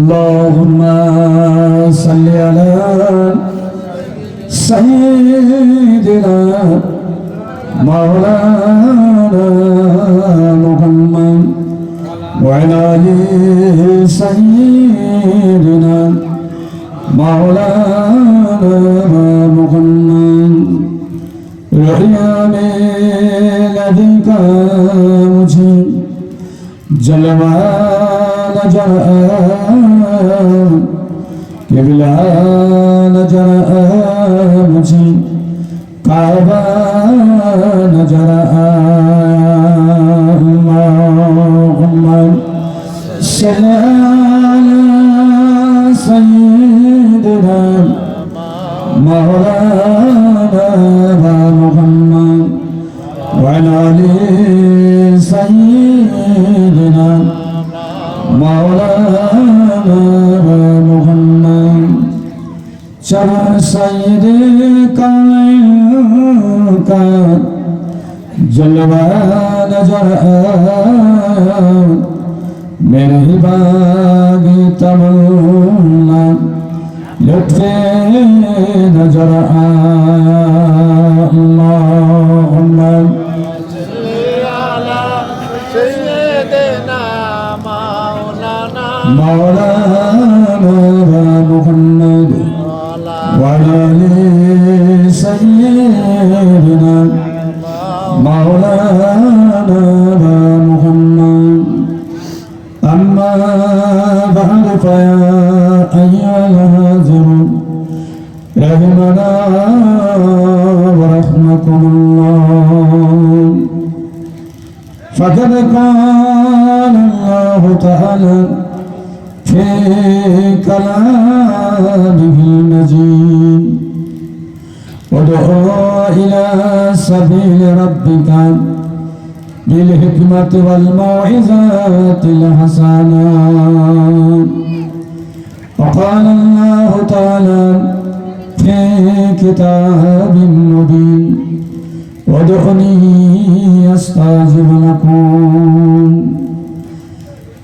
اللهم صل على سيدنا مولانا محمد وعلى آل سيدنا مولانا محمد رحيا نجرآن كبلا نجرآن جي قابا نجرآن اللهم صل على سيدنا مولانا محمد وعلى آل سيدنا مولانا محمد چر سید کائن کا جلوہ نظر آیا میرے باغ تمنا لطف نظر اللهم صل على سيدنا مولانا محمد وعلى سيدنا مولانا محمد. أما بعد فيا أيها الهاجرون رحمنا ورحمكم الله. فقد قال الله تعالى كلامه المجيد. ادعو إلى سبيل ربك بالحكمة والموعظة الحسنة. وقال الله تعالى في كتاب مبين وادعوني استجب لكم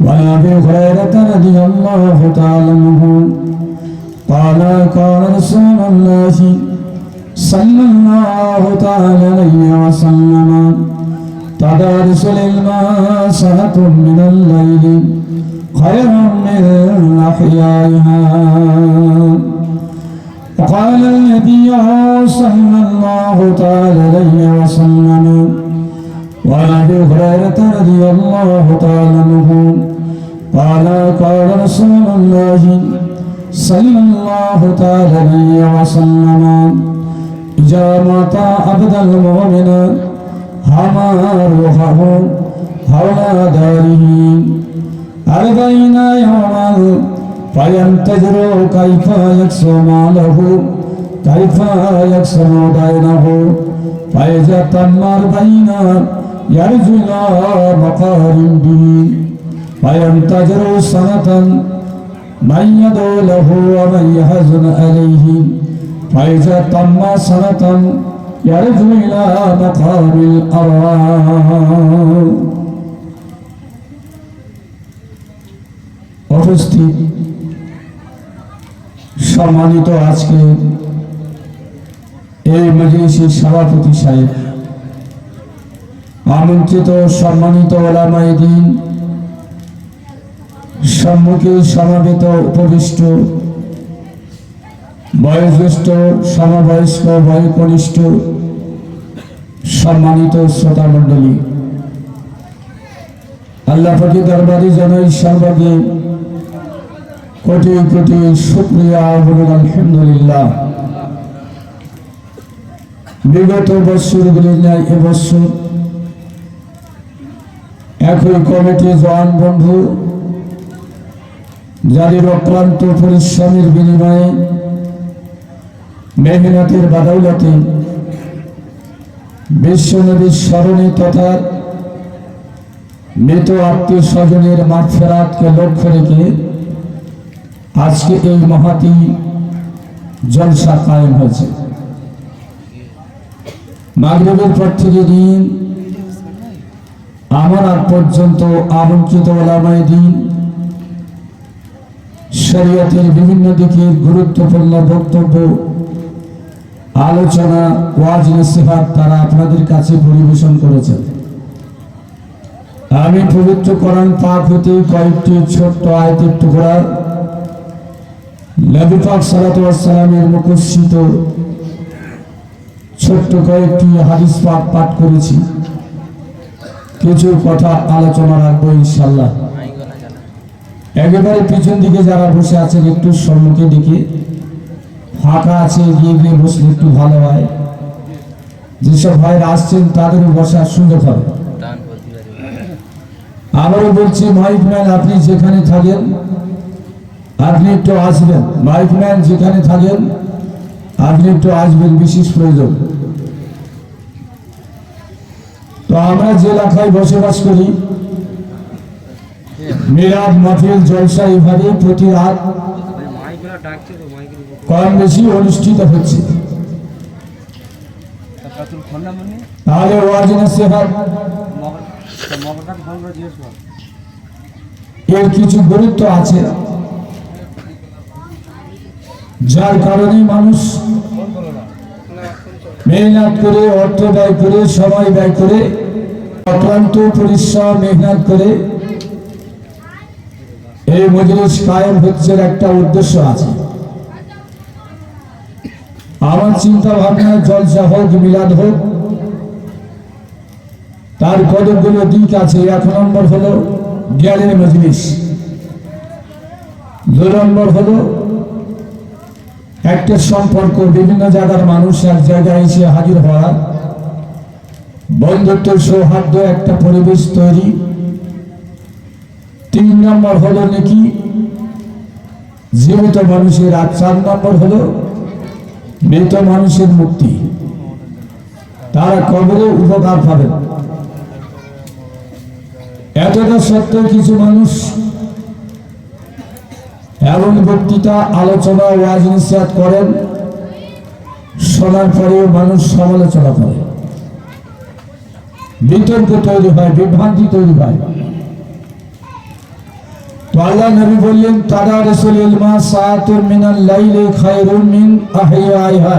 وعن ابي هريره رضي الله تعالى عنه قال قال رسول الله صلى الله تعالى عليه وسلم. تدارس العلم سنة من الليل خير من أحيائها. وقال النبي صلى الله تعالى عليه وسلم. وعن ابي هريره رضي الله تعالى عنه قال قال رسول الله صلى الله تعالى عليه وسلم اذا مات عبد المؤمن هما روحه حول داره أربعين يوما فينتظر كيف يكسو ماله كيف يكسر دينه فإذا تم أربعين يرجو إلى مقارن به فينتظر سنة من يدعو له ومن يحزن عليه فإذا تم سنة يرجو إلى مقام الأرواح উপস্থিত সম্মানিত আজকে এই মজলিসের সভাপতি সাহেব আমন্ত্রিত, সম্মানিত ওলামাই দিন, সম্মুখে সমাবেত উপবিষ্ট, বয়োজ্যেষ্ঠ, সমবয়স্ক, বয়কনিষ্ঠ, সম্মানিত শ্রোতা মণ্ডলী। আল্লাহ পাকি দরবারে জানাই সর্বাগে কোটি কোটি শুক্রিয়া বলুন আলহামদুলিল্লাহ। বিগত বৎসরগুলি ন্যায় এবছর একই কমিটি জওয়ান বন্ধু যাদের অক্লান্ত পরিশ্রমের বিনিময়ে মেহনতের বাদৌলতে বিশ্বনবীর স্মরণে তথা মৃত আত্মীয় স্বজনের মাফেরাতকে লক্ষ্য রেখে আজকে এই মহাতি জলসা কায়েম হয়েছে। মাগরবের পর থেকে দিন আমার আগ পর্যন্ত আমন্ত্রিত ওলামায় দিন। শরীয়তের বিভিন্ন দিকের গুরুত্বপূর্ণ বক্তব্য, আলোচনা, ওয়াজ, নসিহাত তারা আপনাদের কাছে পরিবেশন করেছেন। আমি পবিত্র কোরআন পাক হতে কয়েকটি ছোট্ট আয়তের টুকরা নবী পাক সালামের মুখস্থিত ছোট্ট কয়েকটি হাদিস পাক পাঠ করেছি। কিছু কথা আলোচনা রাখব ইনশাল্লাহ। একেবারে পিছন দিকে যারা বসে আছেন, একটু সম্মুখে দিকে ফাঁকা আছে, গিয়ে গিয়ে বসলে একটু ভালো হয়। যেসব ভাইরা আসছেন তাদেরও বসার সুযোগ হবে। আবারও বলছি, মাইক ম্যান, আপনি যেখানে থাকেন, আপনি একটু আসবেন। মাইক ম্যান, যেখানে থাকেন, আপনি একটু আসবেন, বিশেষ প্রয়োজন। তো আমরা যে এলাকায় বসবাস করি মিরাদ মাহফিল জলসা এভাবে প্রতি রাত কম বেশি অনুষ্ঠিত হচ্ছে। তাহলে ওয়াজ নসিহত মগর মগরটাকে ফোন করে জিজ্ঞেস কর এর কিছু গুরুত্ব আছে। যার কারণে মানুষ মেহনত করে, অর্থ ব্যয় করে, সময় ব্যয় করে, অক্লান্ত পরিশ্রম, মেহনত করে এই মজলিস কায়েম হচ্ছে একটা উদ্দেশ্য আছে। আমার চিন্তা ভাবনা জলসা হোক, মিলাদ হোক, তার কতগুলো দিক আছে, এক নম্বর হলো জ্ঞানের মজলিস। দু নম্বর হলো একটা সম্পর্ক বিভিন্ন জায়গার মানুষ এক জায়গায় এসে হাজির হওয়া বন্ধুত্ব সৌহার্দ্য একটা পরিবেশ তৈরি। তিন নম্বর হলো নাকি। জীবিত মানুষের আর চার নম্বর হলো মৃত মানুষের মুক্তি। তারা কবরে উপকার পাবেন। এতটা সত্ত্বেও কিছু মানুষ এমন বক্তৃতা আলোচনা ওয়াজ করেন, শোনার পরেও মানুষ সমালোচনা করে। বিতর্ক তৈরি হয়, বিভ্রান্তি তৈরি হয়। আল্লাহ নবী বললেন, তারা রসুল ইলমা সাতুর মিনাল লাইলে খায়রুন মিন আহিয়াইহা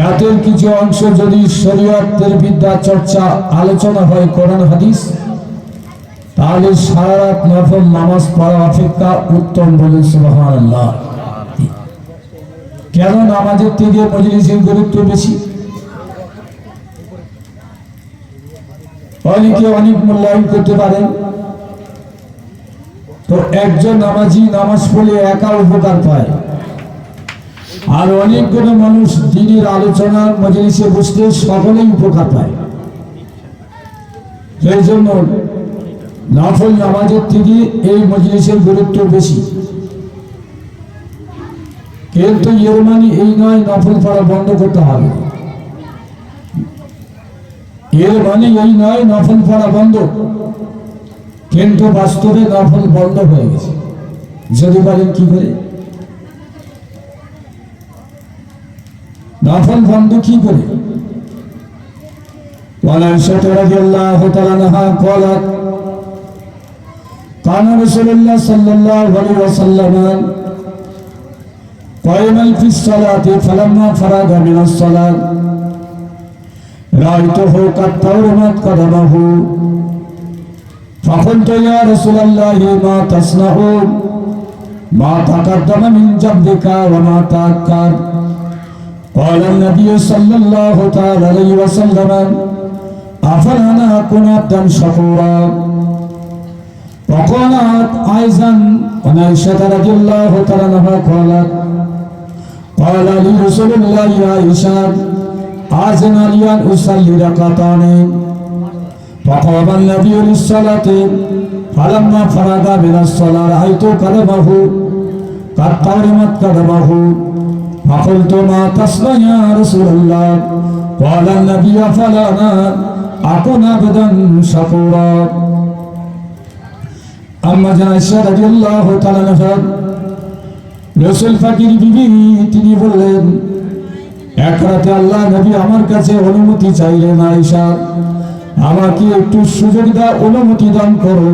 রাতের কিছু অংশ যদি শরীয়তের বিদ্যা চর্চা আলোচনা হয় কোরআন হাদিস তাহলে সারা রাত নফল নামাজ পড়া অপেক্ষা উত্তম বলে কেন নামাজের থেকে মজলিসের গুরুত্ব বেশি? অনেকে অনেক মূল্যায়ন করতে পারেন। তো একজন নামাজি নামাজ পড়লে একা উপকার পায়। আর অনেকগুলো মানুষ দিনের আলোচনা মজলিসে বসলে সকলেই উপকার পায়। সেই জন্য নফল নামাজের থেকে এই মজলিসের গুরুত্ব বেশি কিন্তু এর মানে এই নয় নফল পড়া বন্ধ করতে হবে এর মানে এই নয় নফল পড়া বন্ধ কিন্তু বাস্তবে নফল বন্ধ হয়ে গেছে যদি বলেন কি করে নফল বন্ধ কি করে وعن عائشة رضي الله تعالى عنها قالت كان رسول الله صلى الله عليه وسلم قائما في الصلاة فلما فرغ من الصلاة رأيته قد تورمت قدمه فقلت يا رسول الله ما تصنعون ما تقدم من جبدك وما تأخر قال النبي صلى الله تعالى عليه وسلم أفلا أنا أكون عبدا شكورا وقالت أيضا عن عائشة رضي الله تعالى عنها قالت قال لي رسول الله يا عائشة أذن لي أن أصلي ركعتين فقام النبي للصلاة فلما فرغ من الصلاة رأيت قدمه قد قرمت قدمه فقلت ما تصنع يا رسول الله قال النبي فلا أنا أكون عبدا شكورا আম্মা জান আয়েশা রাদিয়াল্লাহু তাআলা আনহা, রাসূল ফাকির বিবি, তিনি বললেন, এক রাতে আল্লাহ নবী আমার কাছে অনুমতি চাইলেন আয়েশা, আমাকে একটু সুযোগ দাও অনুমতি দান করো।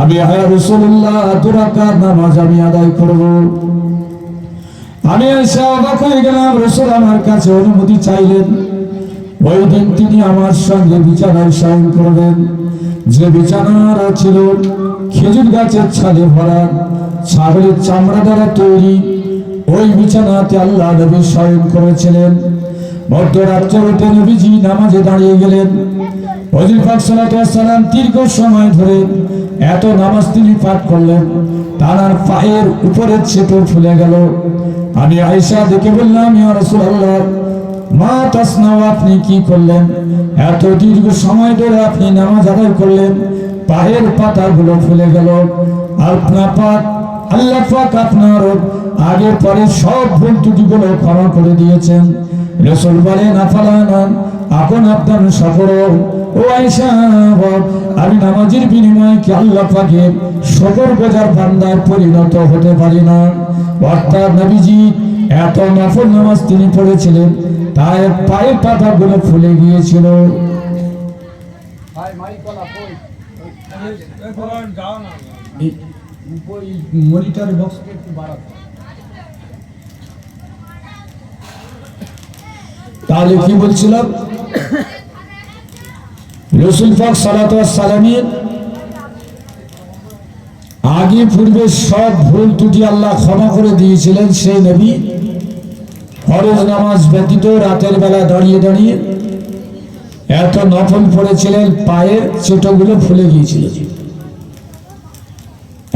আমি আয়া রসুল্লাহ দুরাকার নামাজ আমি আদায় করব। আমি এসে অবাক হয়ে গেলাম, রসুল আমার কাছে অনুমতি চাইলেন। ওই দিন তিনি আমার সঙ্গে বিছানায় শয়ন করবেন যে বিছানারা ছিল খেজুর গাছের ছাদে ভরা, ছাগলের চামড়া দ্বারা তৈরি, ওই বিছানাতে আল্লাহ নবী শয়ন করেছিলেন। মধ্যরাত্রে উঠে নবীজি নামাজে দাঁড়িয়ে গেলেন। হজুর পাক সালাম দীর্ঘ সময় ধরে এত নামাজ তিনি পাঠ করলেন। তার পায়ের উপরের ছেটো ফুলে গেল। আমি আয়েশা দেখে বললাম, ইয়া রাসূলুল্লাহ মা তাসনাও আপনি কি করলেন? এত দীর্ঘ সময় ধরে আপনি নামাজ আদায় করলেন, পায়ের পাতাগুলো ফুলে গেল। আপনার পাক, আল্লাহ পাক আপনার আগে পরে সব ভুল ত্রুটিগুলো ক্ষমা করে দিয়েছেন। রসুল বলেন আফালানান এখন আপনার সকল ও আয়েশা আমি নামাজের বিনিময়ে কি আল্লাহ পাকে সকল বোঝার বান্দায় পরিণত হতে পারি না? অর্থাৎ নবীজি, এত নফল নামাজ তিনি পড়েছিলেন তাই পায়ের পাতাগুলো ফুলে গিয়েছিল। মনিটর বক্সকে একটু বাড়াতে তাহলে কি বলছিলাম রসুল পাক সালাত সালামের আগে পূর্বে সব ভুল ত্রুটি আল্লাহ ক্ষমা করে দিয়েছিলেন সেই নবী। ফরজ নামাজ ব্যতীত রাতের বেলা দাঁড়িয়ে দাঁড়িয়ে এত নফল পড়েছিলেন, পায়ের ছোটগুলো ফুলে গিয়েছিল।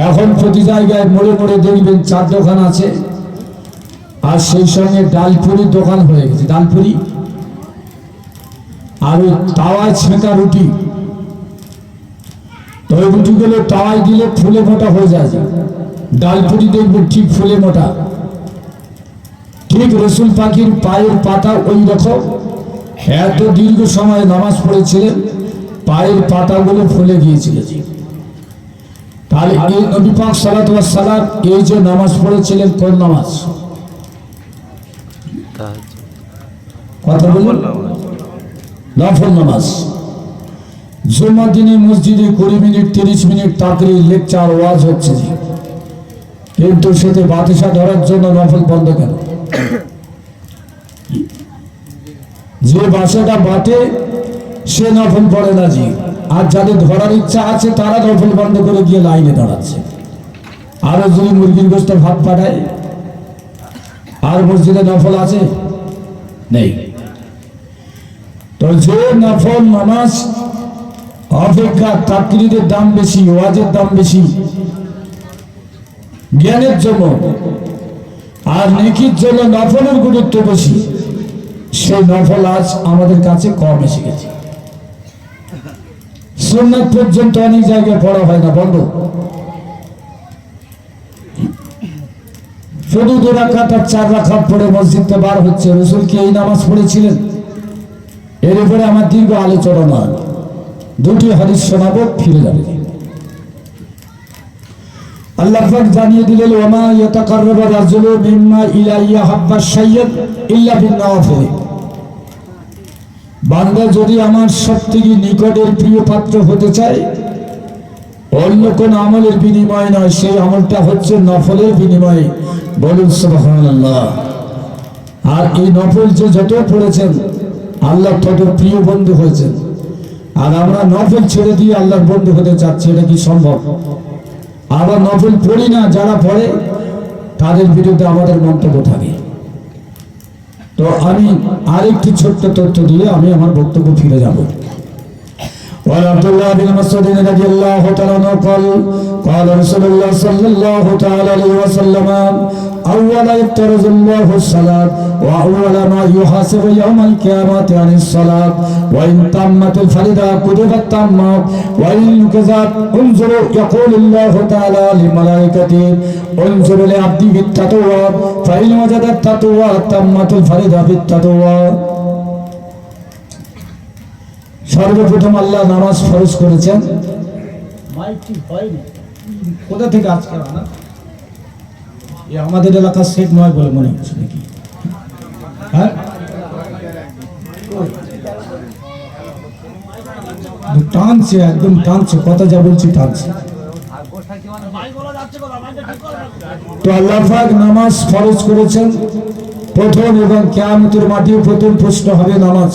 এখন প্রতি জায়গায় মোড়ে মোড়ে দেখবেন চার দোকান আছে, আর সেই সঙ্গে ডালপুরির দোকান হয়ে গেছে, ডালপুরি। আর ওই তাওয়ায় ছেঁকা রুটি। তো ওই রুটিগুলো তাওয়ায় দিলে ফুলে মোটা হয়ে যায়। ডালপুরি দেখবেন ঠিক ফুলে মোটা। ঠিক রসুল পাখির পায়ের পাতা ওই রকম। এত দীর্ঘ সময় নামাজ পড়েছিলেন, পায়ের পাতাগুলো ফুলে গিয়েছিল। তাহলে এই নবী পাক সালাত সালাম এই যে নামাজ পড়েছিলেন, কোন নামাজ? কথা বলুন। নফল নামাজ। জুম্মার দিনে মসজিদে কুড়ি মিনিট, তিরিশ মিনিট তাকরি লেকচার, ওয়াজ হচ্ছে। কিন্তু সেতে বাতিসা ধরার জন্য নফল বন্ধ কেন? যে বাসাটা বাটে, সে নফল পড়ে না জি। আর যাদের ধরার ইচ্ছা আছে, তারা নফল বন্ধ করে গিয়ে লাইনে দাঁড়াচ্ছে। আরও যদি মুরগির গোস্ত ভাত পাঠায়, আর মসজিদে নফল আছে? নেই। তো যে নফল নামাজ অপেক্ষা তাকরিদের দাম বেশি, ওয়াজের দাম বেশি, জ্ঞানের জন্য, আর নেকির জন্য নফলের গুরুত্ব বেশি। সেই নফল আজ আমাদের কাছে কম এসে গেছে। সুন্নাত পর্যন্ত অনেক জায়গায় পড়া হয় না, বন্ধ। শুধু দু রাখাত চার রাখাত পড়ে মসজিদে বার হচ্ছে। রসুল কি এই নামাজ পড়েছিলেন? এর উপরে আমার দীর্ঘ আলোচনা দুটি হাদিস শোনাবো, ফিরে যাবে। আল্লাহ পাক জানিয়ে দিলেন ওমা ইয়াতাকাররাবু রাজুলু মিম্মা ইলাইয়া হাব্বা শাইয়্যান ইল্লা বিন্নাওয়াফিল বান্দা যদি আমার সব থেকে নিকটের প্রিয় পাত্র হতে চায়, অন্য কোন আমলের বিনিময় নয় সেই আমলটা হচ্ছে নফলের বিনিময়ে। বলুন সুবহানাল্লাহ। আর এই নফল যে যত পড়েছেন, আল্লাহ তত প্রিয় বন্ধু হয়েছেন। আর আমরা নফল ছেড়ে দিয়ে আল্লাহর বন্ধু হতে চাচ্ছি, এটা কি সম্ভব? আবার নফল পড়ি না, যারা পড়ে, তাদের বিরুদ্ধে আমাদের মন্তব্য থাকে। তো আমি আরেকটি ছোট্ট তথ্য দিয়ে আমি আমার বক্তব্য ফিরে যাব। وعن عبد الله بن مسعود رضي الله تعالى عنه قال قال رسول الله صلى الله تعالى عليه وسلم أول يفترض الله الصلاة وأول ما يحاسب يوم القيامة عن الصلاة وإن تمت الفريضة كتبت تامة وإن كذبت انظروا يقول الله تعالى لملائكته انظروا لعبدي بالتطوع فإن وجد التطوع تمت الفريضة بالتطوع সর্বপ্রথম আল্লাহ নামাজ ফরজ করেছেন। মাইকটি হয়নি। কোথা থেকে আজকে আনা? আমাদের এলাকার সেট নয় বলে মনে হচ্ছে নাকি? হ্যাঁ? টানছে একদম টানছে। কথা যা বলছি টানছে। তো আল্লাহ পাক নামাজ ফরজ করেছেন। প্রথম এবং কেয়ামতের মাঠে প্রথম প্রশ্ন হবে নামাজ।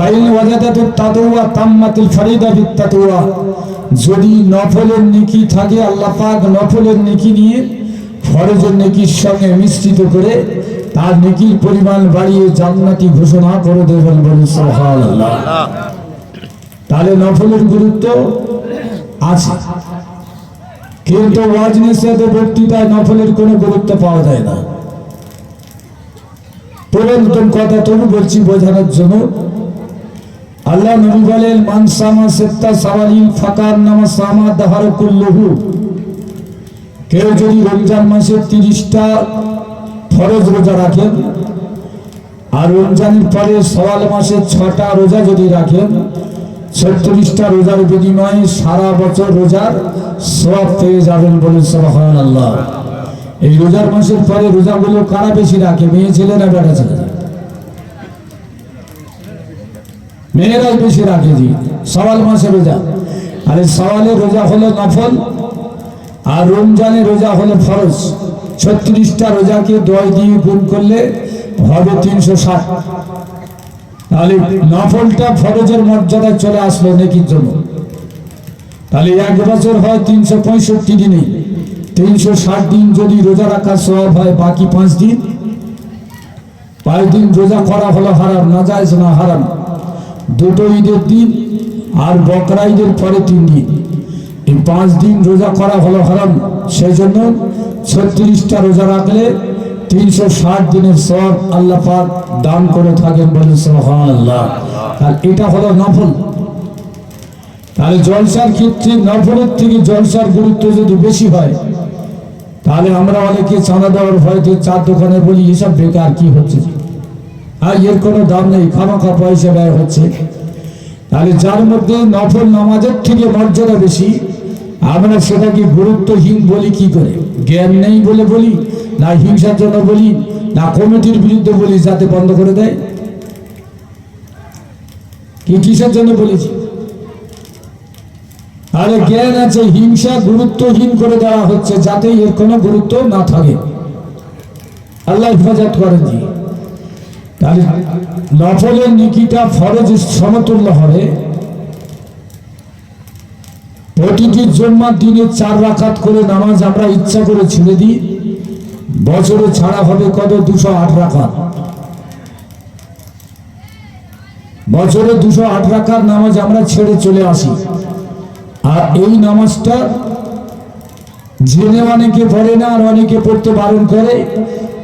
ফাইল ওয়াজাদাতু তাদওয়া, তাম্মাতুল ফরিদা বিত্তাদওয়া যদি নফলের নেকি থাকে, আল্লাহ পাক নফলের নেকি নিয়ে ফরজের নেকির সঙ্গে মিশ্রিত করে তার নেকির পরিমাণ বাড়িয়ে জান্নাতি ঘোষণা করে দেবেন বলে সুবহানাল্লাহ। তাহলে নফলের গুরুত্ব আছে। কিন্তু ওয়াজ নিষেধ বক্তৃতায় নফলের কোনো গুরুত্ব পাওয়া যায় না। পুরাতন কথা তবু বলছি, বোঝানোর জন্য আল্লাহ নবী বলেন মানসামা সেত্তা সাওয়ালিল ফাকার নামা সামা দাহার কুল্লহু। কেউ যদি রমজান মাসে তিরিশটা ফরজ রোজা রাখেন, আর রমজানের পরে সওয়াল মাসে ছটা রোজা যদি রাখেন, ছত্রিশটা রোজার বিনিময়ে সারা বছর রোজার সব পেয়ে যাবেন বলে সবহান আল্লাহ এই রোজার মাসের পরে রোজাগুলো কারা বেশি রাখে, মেয়ে ছেলে না বেটা ছেলে? মেয়েরাই বেশি রাখে জি। সওয়াল মাসে রোজা। আর এই সওয়ালের রোজা হলো নফল আর রমজানের রোজা হলো ফরজ। ছত্রিশটা রোজাকে দশ দিয়ে গুণ করলে হবে তিনশো ষাট। তাহলে নফলটা ফরজের মর্যাদায় চলে আসলো নেকির জন্য। তাহলে এক বছর হয় তিনশো পঁয়ষট্টি দিনে। তিনশো ষাট দিন যদি রোজা রাখার সব হয়, বাকি পাঁচ দিন। পাঁচ দিন রোজা করা হলো হারাম না যায় না হারাম। দুটো ঈদের দিন আর বকরা ঈদের পরে তিন দিন। এই পাঁচ দিন রোজা করা হলো হারাম। সেই জন্য ছত্রিশটা রোজা রাখলে তিনশো ষাট দিনের সব আল্লাহ পাক দান করে থাকেন বলে আল্লাহ আর এটা হলো নফল। তাহলে জলসার ক্ষেত্রে নফলের থেকে জলসার গুরুত্ব যদি বেশি হয়, তাহলে আমরা অনেকে চাঁদা দেওয়ার ভয়তে চার দোকানে বলি, এসব বেকার, কি হচ্ছে? আর এর কোনো দাম নেই, খামাখা পয়সা ব্যয় হচ্ছে। তাহলে যার মধ্যে নফল নামাজের থেকে মর্যাদা বেশি, আমরা সেটাকে গুরুত্বহীন বলি কি করে? জ্ঞান নেই বলে বলি, না হিংসার জন্য বলি, না কমিটির বিরুদ্ধে বলি, যাতে বন্ধ করে দেয়? কি কিসের জন্য বলেছি আরে জ্ঞান আছে, হিংসা গুরুত্বহীন করে দেওয়া হচ্ছে, যাতে এর কোনো গুরুত্ব না থাকে। আল্লাহ হেফাজত করেন জি। তাহলে নফলের নিকিটা ফরজ সমতুল্য হবে। প্রতিটি জন্মার দিনে চার রাকাত করে নামাজ আমরা ইচ্ছা করে ছেড়ে দিই। বছরে ছাড়া হবে কত? দুশো আট রাখাত বছরে দুশো আট রাকাত নামাজ আমরা ছেড়ে চলে আসি। আর এই নামাজটা জেনে অনেকে পড়ে না, আর অনেকে পড়তে বারণ করে।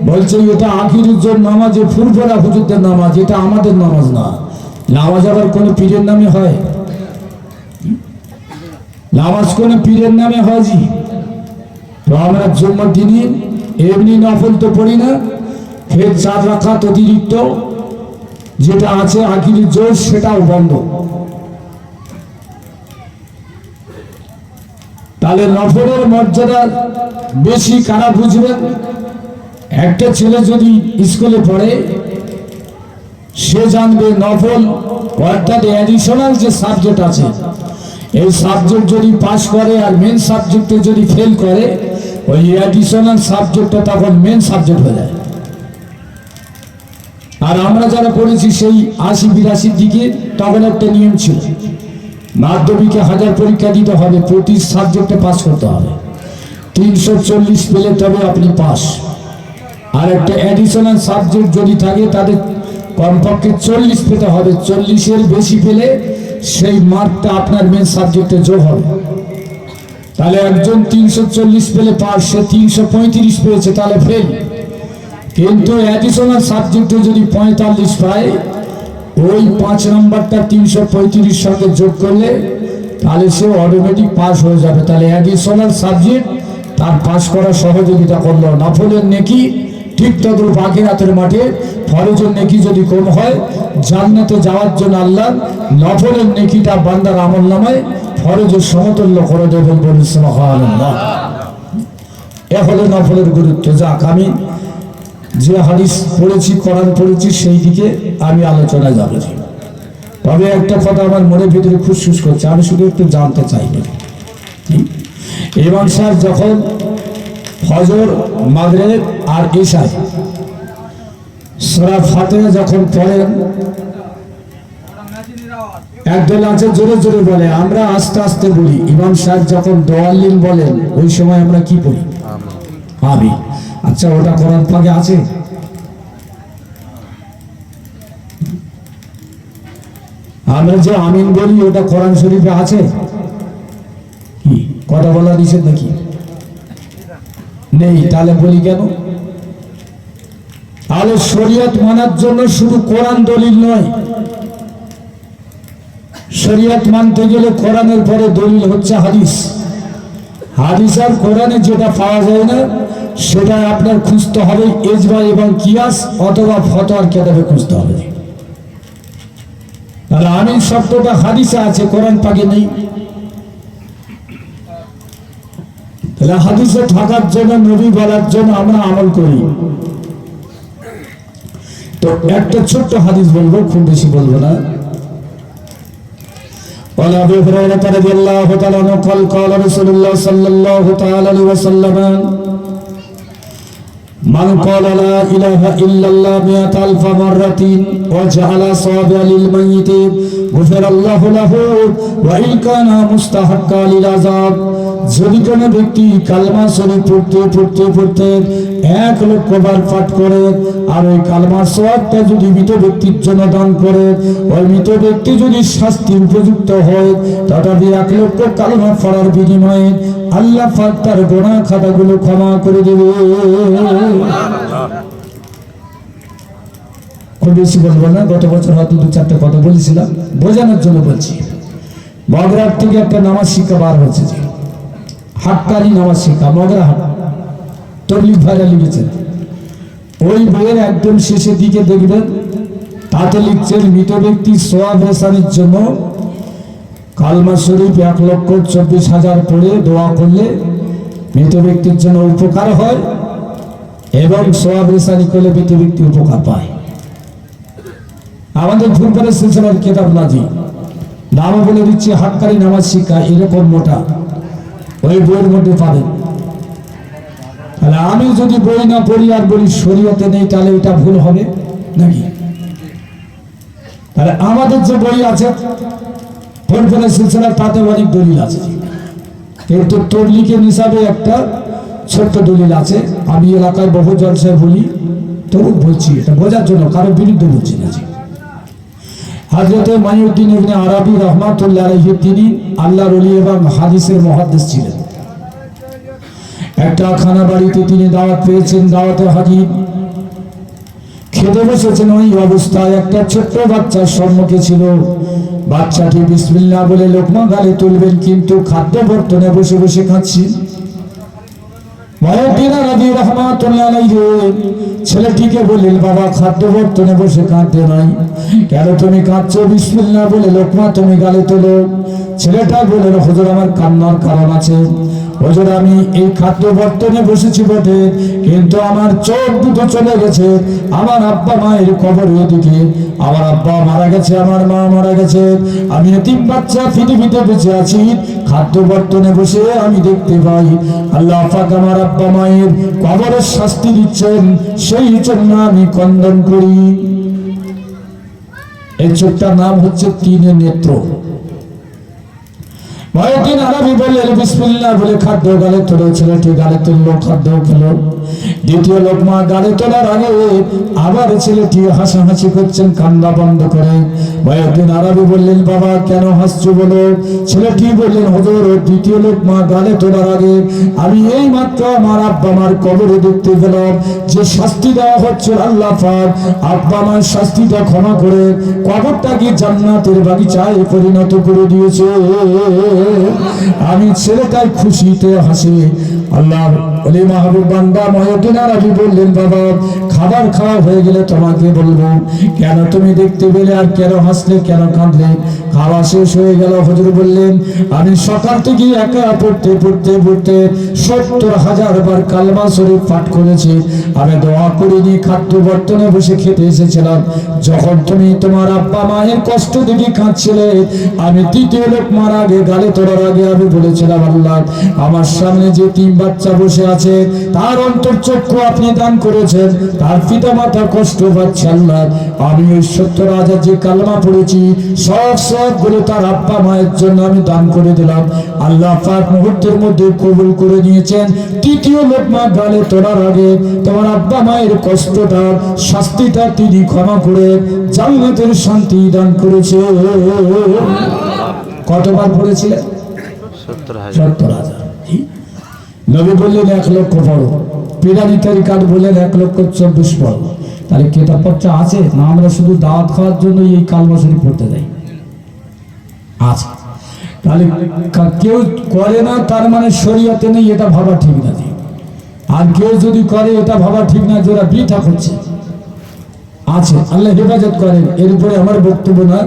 বলছে, এটা আখিরুজ্জোর নামাজ, এ ফুরফরা হুজুরদের নামাজ, এটা আমাদের নামাজ না। নামাজ আবার কোনো পীরের নামে হয়? নামাজ কোনো পীরের নামে হয় জি? তো আমরা জুম্মার দিনে এমনি নফল তো পড়ি না, ফের চার রাখাত অতিরিক্ত যেটা আছে আখিরুজ্জোর সেটাও বন্ধ। তাহলে নফলের মর্যাদা বেশি, কারা বুঝবেন? একটা ছেলে যদি স্কুলে পড়ে, সে জানবে নফল, অর্থাৎ অ্যাডিশনাল যে সাবজেক্ট আছে, এই সাবজেক্ট যদি পাস করে আর মেন সাবজেক্টে যদি ফেল করে, ওই অ্যাডিশনাল সাবজেক্টটা তখন মেন সাবজেক্ট হয়ে যায়। আর আমরা যারা পড়েছি সেই আশি বিরাশির দিকে, তখন একটা নিয়ম ছিল, মাধ্যমিকে হাজার পরীক্ষা দিতে হবে, প্রতি সাবজেক্টে পাস করতে হবে। তিনশো চল্লিশ পেলে তবে আপনি পাস আর একটা অ্যাডিশনাল সাবজেক্ট যদি থাকে তাদের কমপক্ষে চল্লিশ পেতে হবে। চল্লিশের বেশি পেলে সেই মার্কটা আপনার মেন সাবজেক্টে যোগ হবে। তাহলে একজন তিনশো চল্লিশ পেলে পাস সে তিনশো পঁয়ত্রিশ পেয়েছে, তাহলে ফেল কিন্তু অ্যাডিশনাল সাবজেক্টে যদি পঁয়তাল্লিশ পায়, ওই পাঁচ নম্বরটা তিনশো পঁয়ত্রিশ সঙ্গে যোগ করলে, তাহলে সে অটোমেটিক পাস হয়ে যাবে। তাহলে অ্যাডিশনাল সাবজেক্ট তার পাস করার সহযোগিতা করল। না নফলের নেকি ঠিক তদ্রুপ আখিরাতের মাঠে ফরজের নেকি যদি কম হয়, জান্নাতে যাওয়ার জন্য আল্লাহ নফলের নেকিটা বান্দার আমল নামায় ফরজের সমতুল্য করে দেবেন বলে এ হলো নফলের গুরুত্ব। যাক, আমি যে হাদিস পড়েছি, কোরআন পড়েছি, সেই দিকে আমি আলোচনা যাব। তবে একটা কথা আমার মনের ভিতরে খুশখুশ করছে আমি শুধু একটু জানতে চাই ইমাম সাহেব যখন ফজর মাগরেব আর ইশায় সূরা ফাতিহা যখন পড়েন একদল আছে জোরে জোরে বলে আমরা আস্তে আস্তে বলি। ইমাম সাহেব যখন দোয়াল্লিন বলেন ওই সময় আমরা কি পড়ি? আমি আচ্ছা ওটা কোরআন পাকে আছে? আমরা যে আমিন বলি ওটা কোরআন শরীফে আছে? কি? কথা বলা নিষেধ নাকি? নেই, তাহলে বলি কেন? তাহলে শরীয়ত মানার জন্য শুধু কোরআন দলিল নয়। শরীয়ত মানতে গেলে কোরআনের পরে দলিল হচ্ছে হাদিস। হাদিস আর কোরআনে যেটা পাওয়া যায় না সেটা আপনার খুঁজতে হবে এজবা এবং কিয়াস অথবা ফতোয়ার কেতাবে খুঁজতে হবে। তাহলে আমিন শব্দটা হাদিসে আছে, কোরআন পাকে নেই। তাহলে হাদিসে থাকার জন্য নবী বলার জন্য আমরা আমল করি তো একটা ছোট্ট হাদিস বলবো খুব বেশি বলবো না قال أبو هريرة رضي الله تعالى عنه قال قال رسول الله صلى الله تعالى عليه وسلم من قال لا إله إلا الله مئة ألف مرة وجعل صابع للميت غفر الله له وإن كان مستحقا للعذاب যদি কোনো ব্যক্তি কালমা শরীফ পড়তে পড়তে পড়তে এক লক্ষ বার পাঠ করে, আর ওই কালমার সবটা যদি মৃত ব্যক্তির জন্য দান করে, ওই মৃত ব্যক্তি যদি শাস্তি উপযুক্ত হয়, তথাপি এক লক্ষ কালমা পড়ার বিনিময়ে আল্লাহ পাক তার গোনা খাতাগুলো ক্ষমা করে দেবে। খুব বেশি বলব না, গত বছর হয়তো দু চারটে কথা বলেছিলাম, বোঝানোর জন্য বলছি। মগরার থেকে একটা নামাজ শিক্ষা বার হয়েছে হাক্কানি নামাজ শিক্ষা মগরা হাট। তবলিক ভাইরা লিখেছেন ওই বইয়ের একদম শেষের দিকে দেখবেন, তাতে লিখছেন মৃত ব্যক্তি সোয়াব রেসানির জন্য কালমা শরীফ এক লক্ষ চব্বিশ হাজার পড়ে দোয়া করলে মৃত ব্যক্তির জন্য উপকার হয় এবং সোয়াব রেসানি করলে মৃত ব্যক্তি উপকার পায়। আমাদের ফুটবলের সিলসিলার কেতাব নাজি নামও বলে দিচ্ছি হাক্কারি নামাজ শিক্ষা এরকম মোটা। ওই বইয়ের মধ্যে পাবেন তাহলে আমি যদি বই না পড়ি আর বলি শরীয়তে নেই, তাহলে এটা ভুল হবে নাকি? তাহলে আমাদের যে বই আছে ফুটবলের সিলসিলার তাতে অনেক দলিল আছে। কিন্তু তবলিকের হিসাবে একটা ছোট্ট দলিল আছে। আমি এলাকায় বহু জলসায় বলি, তবু বলছি এটা, বোঝার জন্য কারও বিরুদ্ধে বলছি না। জি হাজরতে মাইউদ্দিন ইবনে আরবি রহমাতুল্লাহ আলাইহি, তিনি আল্লাহর ওলি এবং হাদিসের মুহাদ্দিস ছিলেন। একটা খানা বাড়িতে তিনি দাওয়াত পেয়েছেন, দাওয়াতে হাজির। খেতে বসেছেন ওই অবস্থায় একটা ছোট্ট বাচ্চার সম্মুখে ছিল। বাচ্চাটি বিসমিল্লাহ বলে লোকমা গালে তুলবেন, কিন্তু খাদ্য বর্তনে বসে বসে খাচ্ছি মহিউদ্দিনা নবী রহমাতুল্লাহ আলাইহি ছেলেটিকে বললেন, বাবা, খাদ্য বর্তনে বসে কাঁদতে নাই। কেন তুমি কাঁদছো? বিসমিল্লাহ বলে, লোকমা, তুমি গালে তোলো। ছেলেটা বললেন, হুজুর, আমার কান্নার কারণ আছে। হুজুর আমি এই খাদ্য বর্তনে বসেছি বটে, কিন্তু আমার চোখ দুটো চলে গেছে, আমার আব্বা মায়ের কবর ওদিকে। আমার আব্বা মারা গেছে, আমার মা মারা গেছে। আমি এতিম বাচ্চা, পৃথিবীতে বেঁচে আছি। খাদ্য বর্তনে বসে আমি দেখতে পাই, আল্লাহ পাক আমার আব্বা মায়ের কবরের শাস্তি দিচ্ছেন, সেই জন্য আমি কন্দন করি। এই চোখটার নাম হচ্ছে তিনের নেত্র। মহিউদ্দিন আরবি বললেন বিসমিল্লাহ বলে খাদ্য গালে তুলে ছেলেটি গালে তুললো খাদ্য খেলো। দ্বিতীয় লোকমা গাড়ি তোলার আগে আবার ছেলেটি হাসাহাসি করছেন, কান্না বন্ধ করে। কয়েকদিন আরবি বললেন, বাবা, কেন হাসছো বলো? ছেলেটি বললেন, হজর দ্বিতীয় লোকমা গাড়ি তোলার আগে আমি এই মাত্র আমার আব্বা মার কবরে দেখতে গেলাম। যে শাস্তি দেওয়া হচ্ছে আল্লাহ পাক, আব্বা মার শাস্তিটা ক্ষমা করে কবরটাকে জান্নাতের বাগিচায় পরিণত করে দিয়েছে। আমি ছেলেটাই খুশিতে হাসি, আল্লাহ বলি, মাহবুব বান্দা ময়দিন আরবি বললেন, বাবা, খাবার খাওয়া হয়ে গেলে তোমাকে বলব, কেন তুমি দেখতে পেলে আর কেন হাসলে, কেন কাঁদলে? খাওয়া শেষ হয়ে গেল, হজুর বললেন, আমি সকাল থেকে একা পড়তে পড়তে পড়তে সত্তর হাজার বার কালমা শরীফ পাঠ করেছি। আমি দোয়া করিনি, খাদ্য বর্তনে বসে খেতে এসেছিলাম। যখন তুমি তোমার আব্বা মায়ের কষ্ট দেখে কাঁদছিলে, আমি তৃতীয় লোক মার আগে গালে তোলার আগে আমি বলেছিলাম, আল্লাহ, আমার সামনে যে তিন বাচ্চা বসে আছে তার অন্তর্চক্ষু আপনি দান করেছেন। তার পিতা মাতা কষ্ট পাচ্ছে আল্লাহ। আমি ওই সত্তর হাজার যে কালমা পড়েছি সব সবগুলো তার আব্বা মায়ের জন্য আমি দান করে দিলাম। আল্লাহ পাক মুহূর্তের মধ্যে কবুল করে নিয়েছেন। তৃতীয় লোকমা গালে তোলার আগে তোমার আব্বা মায়ের কষ্টটা শাস্তিটা তিনি ক্ষমা করে জান্নাতের শান্তি দান করেছে। কতবার পড়েছিলেন? সত্তর হাজার। সত্তর হাজার। নবী বললেন, এক লক্ষ পড়ো। পিরানি তরিকার বললেন, এক লক্ষ চব্বিশ পড়ো। তাহলে কেতাব পত্র আছে? না, আমরা শুধু দাওয়াত খাওয়ার জন্য এই কালমা শরীফ পড়তে দেয় আছে। তাহলে কেউ করে না, তার মানে শরীয়তে নেই, এটা ভাবা ঠিক না। আর কেউ যদি করে, এটা ভাবা ঠিক না যে ওরা বৃথা করছে। আছে, আল্লাহ হেফাজত করেন। এর উপরে আমার বক্তব্য না